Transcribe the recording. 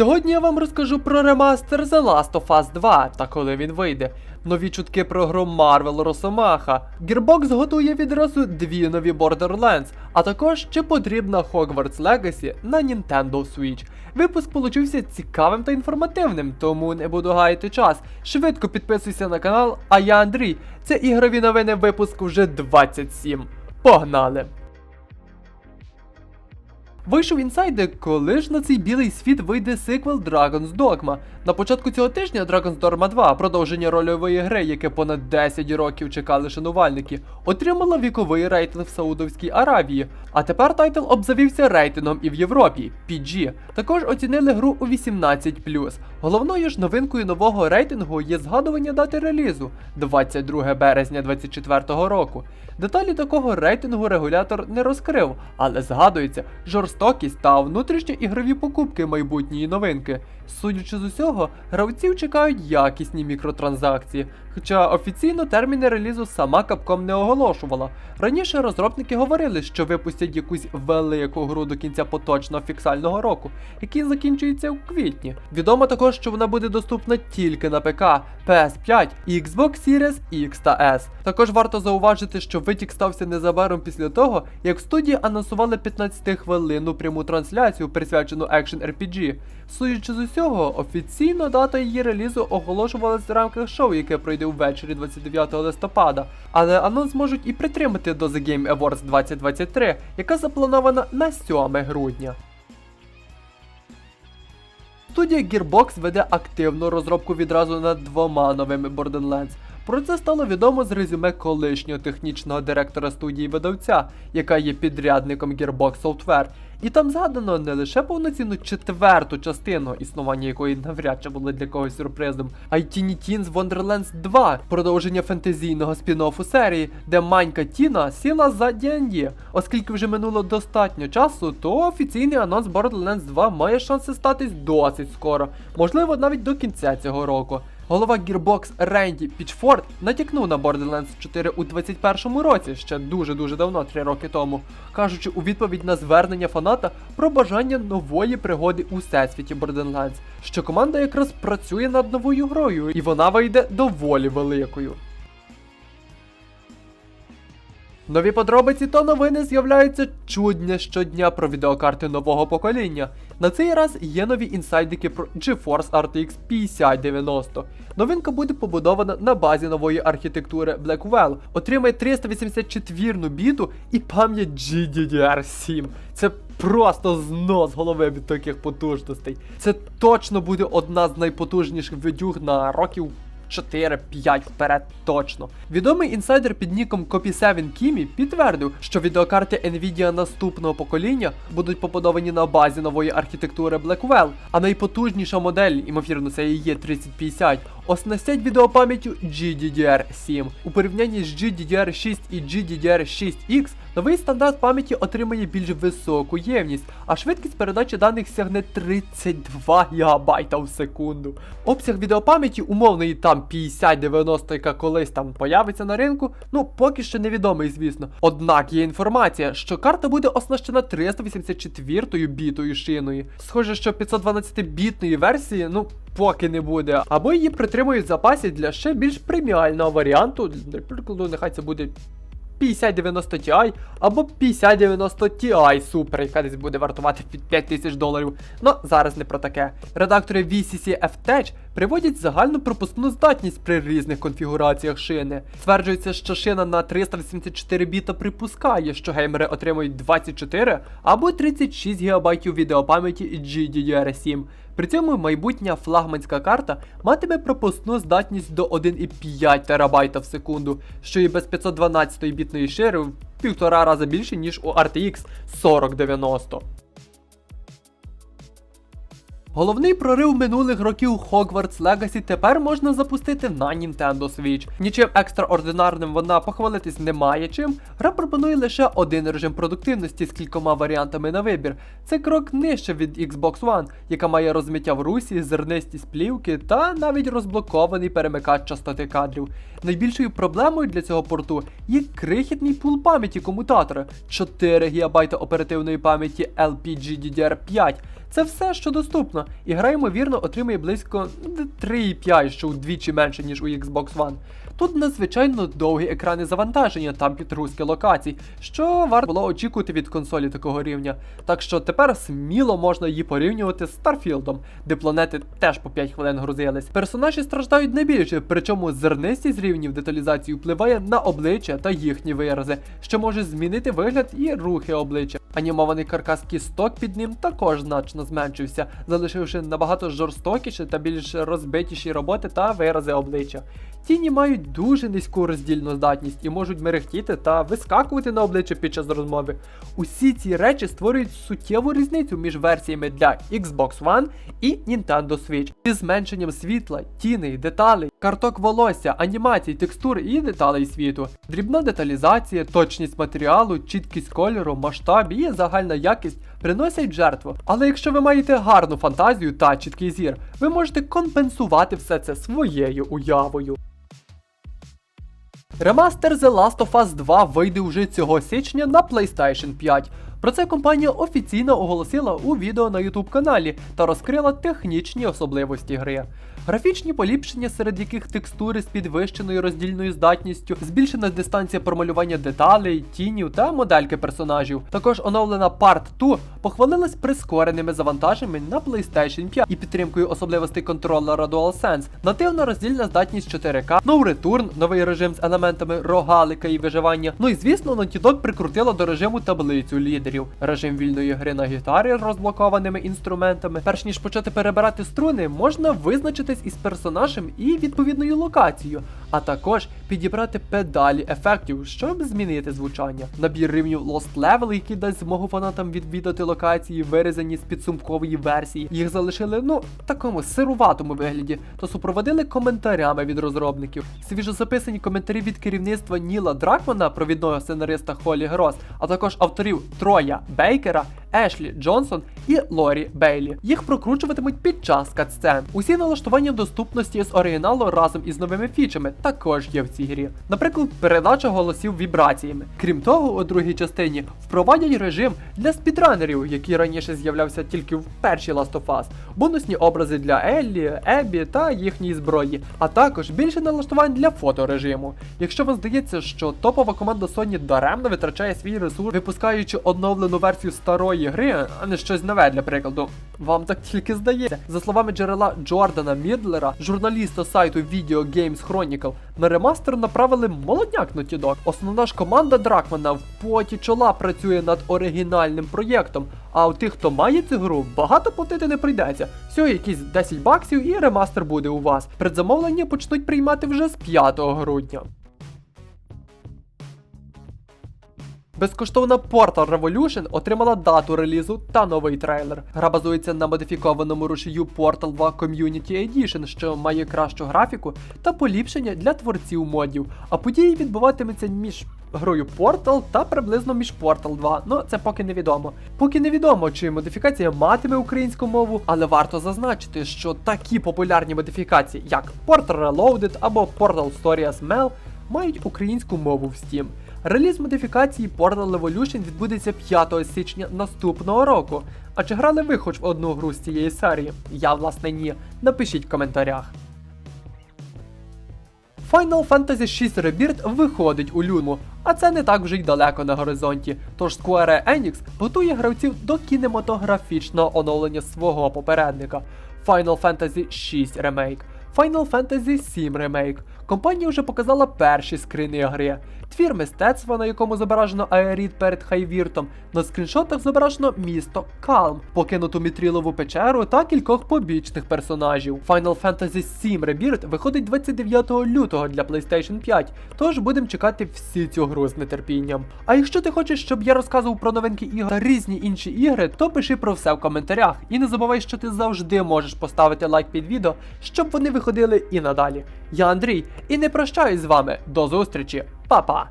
Сьогодні я вам розкажу про ремастер The Last of Us 2 та коли він вийде. Нові чутки про гру Marvel Росомаха. Gearbox готує відразу дві нові Borderlands, а також чи потрібна Hogwarts Legacy на Nintendo Switch. Випуск получився цікавим та інформативним, тому не буду гаяти час. Швидко підписуйся на канал, а я Андрій. Це ігрові новини випуску вже 27. Погнали! Вийшов інсайдер, коли ж на цей білий світ вийде сиквел Dragon's Dogma. На початку цього тижня Dragon's Dogma 2, продовження рольової гри, яке понад 10 років чекали шанувальники, отримала віковий рейтинг в Саудовській Аравії. А тепер тайтл обзавівся рейтингом і в Європі PG. Також оцінили гру у 18+. Головною ж новинкою нового рейтингу є згадування дати релізу 22 березня 2024 року. Деталі такого рейтингу регулятор не розкрив, але згадується жорстокість та внутрішньоігрові покупки майбутньої новинки. Судячи з усього, гравців чекають якісні мікротранзакції, хоча офіційно терміни релізу сама Capcom не оголошувала. Раніше розробники говорили, що випустять якусь велику гру до кінця поточного фіксального року, який закінчується у квітні. Відомо також, що вона буде доступна тільки на ПК, PS5 Xbox Series X та S. Також варто зауважити, що витік стався незабаром після того, як студії анонсували 15-хвилинну пряму трансляцію, присвячену екшен RPG. Судячи з усього, офіційно дата її релізу оголошувалась в рамках шоу, яке пройде ввечері 29 листопада. Але анонс можуть і притримати до The Game Awards 2023, яка запланована на 7 грудня. Студія Gearbox веде активну розробку відразу над двома новими Borderlands. Про це стало відомо з резюме колишнього технічного директора студії видавця, яка є підрядником Gearbox Software. І там згадано не лише повноцінну четверту частину, існування якої навряд чи було для когось сюрпризом, а й Tiny Tins Wonderlands 2, продовження фентезійного спін-оффу серії, де Манька Тіна сіла за D&D. Оскільки вже минуло достатньо часу, то офіційний анонс Borderlands 2 має шанси статись досить скоро, можливо навіть до кінця цього року. Голова Gearbox Ренді Пічфорд натякнув на Borderlands 4 у 21-му році, ще дуже-дуже давно, 3 роки тому, кажучи у відповідь на звернення фаната про бажання нової пригоди у всесвіті Borderlands, що команда якраз працює над новою грою, і вона вийде доволі великою. Нові подробиці та новини з'являються чудня щодня про відеокарти нового покоління. На цей раз є нові інсайдики про GeForce RTX 5090. Новинка буде побудована на базі нової архітектури Blackwell, отримає 384 біту і пам'ять GDDR7. Це просто знос голови від таких потужностей. Це точно буде одна з найпотужніших видюг на років 4-5 вперед точно. Відомий інсайдер під ніком Copy7 Kimi підтвердив, що відеокарти Nvidia наступного покоління будуть побудовані на базі нової архітектури Blackwell, а найпотужніша модель, ймовірно, це і є 3050, оснастять відеопам'яттю GDDR7. У порівнянні з GDDR6 і GDDR6X новий стандарт пам'яті отримає більш високу ємність, а швидкість передачі даних сягне 32 ГБ в секунду. Обсяг відеопам'яті умовної там 50-90, яка колись там появиться на ринку, ну поки що невідомий, звісно. Однак є інформація, що карта буде оснащена 384-ю бітою шиною. Схоже, що 512-бітної версії, ну. Поки не буде, або її притримують в запасі для ще більш преміального варіанту. Для прикладу, нехай це буде 5090 Ti або 5090 Ti Super, яка десь буде вартувати під 5000 доларів. Ну, зараз не про таке. Редактори VCC F-Tech приводять загальну пропускну здатність при різних конфігураціях шини. Стверджується, що шина на 384 біта припускає, що геймери отримують 24 або 36 ГБ відеопам'яті GDDR7. При цьому майбутня флагманська карта матиме пропускну здатність до 1,5 ТБ в секунду, що і без 512 бітної шири в півтора рази більше, ніж у RTX 4090. Головний прорив минулих років Hogwarts Legacy тепер можна запустити на Nintendo Switch. Нічим екстраординарним вона похвалитись не має чим. Гра пропонує лише один режим продуктивності з кількома варіантами на вибір. Це крок нижче від Xbox One, яка має розмиття в русі, зернистість плівки та навіть розблокований перемикач частоти кадрів. Найбільшою проблемою для цього порту є крихітний пул пам'яті комутатора 4 ГБ оперативної пам'яті LPGDDR5. Це все, що доступно, і гра, ймовірно, отримає близько ну, 3,5, що удвічі менше, ніж у Xbox One. Тут надзвичайно довгі екрани завантаження та підгрузки локацій, що варто було очікувати від консолі такого рівня. Так що тепер сміло можна її порівнювати з Старфілдом, де планети теж по 5 хвилин грузились. Персонажі страждають найбільше, причому зернистість рівнів деталізації впливає на обличчя та їхні вирази, що може змінити вигляд і рухи обличчя. Анімований каркас кісток під ним також значно зменшився, залишивши набагато жорстокіші та більш розбитіші роботи та вирази обличчя. Тіні мають дуже низьку роздільну здатність і можуть мерехтіти та вискакувати на обличчя під час розмови. Усі ці речі створюють суттєву різницю між версіями для Xbox One і Nintendo Switch. Зі зменшенням світла, тіней, деталей, карток волосся, анімацій, текстур і деталей світу. Дрібна деталізація, точність матеріалу, чіткість кольору, масштаб і загальна якість приносять жертву. Але якщо ви маєте гарну фантазію та чіткий зір, ви можете компенсувати все це своєю уявою. Ремастер The Last of Us 2 вийде вже цього січня на PlayStation 5. Про це компанія офіційно оголосила у відео на YouTube каналі та розкрила технічні особливості гри. Графічні поліпшення, серед яких текстури з підвищеною роздільною здатністю, збільшена дистанція промалювання деталей, тінів та модельки персонажів. Також оновлена Part 2 похвалилась прискореними завантаженнями на PlayStation 5 і підтримкою особливостей контролера DualSense, нативна роздільна здатність 4К, No Return, новий режим з елементами рогалика і виживання. Ну і звісно, Naughty Dog прикрутила до режиму таблицю лідерів, режим вільної гри на гітарі з розблокованими інструментами. Перш ніж почати перебирати струни, можна визначитись із персонажем і відповідною локацією, а також підібрати педалі ефектів, щоб змінити звучання. Набір рівнів Lost Level, який дасть змогу фанатам відвідати локації, вирізані з підсумкової версії. Їх залишили ну в такому сируватому вигляді, та супроводили коментарями від розробників. Свіжо записані коментарі від керівництва Ніла Дракмана, провідного сценариста Холі Грос, а також авторів Троя Koppaya, Bijkera Ешлі Джонсон і Лорі Бейлі. Їх прокручуватимуть під час катсцен. Усі налаштування доступності з оригіналу разом із новими фічами також є в цій грі. Наприклад, передача голосів вібраціями. Крім того, у другій частині впровадять режим для спідранерів, який раніше з'являвся тільки в першій Last of Us, бонусні образи для Еллі, Еббі та їхньої зброї, а також більше налаштувань для фоторежиму. Якщо вам здається, що топова команда Sony даремно витрачає свій ресурс, випускаючи оновлену версію старої гри, а не щось нове для прикладу, вам так тільки здається. За словами джерела Джордана Мідлера, журналіста сайту Video Games Chronicle, на ремастер направили молодняк Naughty Dog. Основна ж команда Дракмана в поті чола працює над оригінальним проєктом. А у тих, хто має цю гру, багато платити не прийдеться. Всього якісь 10 баксів і ремастер буде у вас. Предзамовлення почнуть приймати вже з 5 грудня. Безкоштовна Portal Revolution отримала дату релізу та новий трейлер. Гра базується на модифікованому рушію Portal 2 Community Edition, що має кращу графіку та поліпшення для творців модів. А події відбуватимуться між грою Portal та приблизно між Portal 2. Ну це поки невідомо. Поки невідомо, чи модифікація матиме українську мову, але варто зазначити, що такі популярні модифікації, як Portal Reloaded або Portal Stories Mel, мають українську мову в Steam. Реліз модифікації Portal Evolution відбудеться 5 січня наступного року. А чи грали ви хоч в одну гру з цієї серії? Я, власне, ні. Напишіть в коментарях. Final Fantasy VI Rebirth виходить у люму, а це не так вже й далеко на горизонті. Тож Square Enix готує гравців до кінематографічного оновлення свого попередника Final Fantasy VI Remake. Final Fantasy VII Remake. Компанія вже показала перші скрини гри. Твір мистецтва, на якому зображено Аеріт перед Хайвіртом, на скріншотах зображено місто Калм, покинуту мітрілову печеру та кількох побічних персонажів. Final Fantasy VII Rebirth виходить 29 лютого для PlayStation 5, тож будемо чекати всі цю гру з нетерпінням. А якщо ти хочеш, щоб я розказував про новинки ігор та різні інші ігри, то пиши про все в коментарях. І не забувай, що ти завжди можеш поставити лайк під відео, щоб вони виходили і надалі. Я Андрій, і не прощаюсь з вами. До зустрічі, Па-па!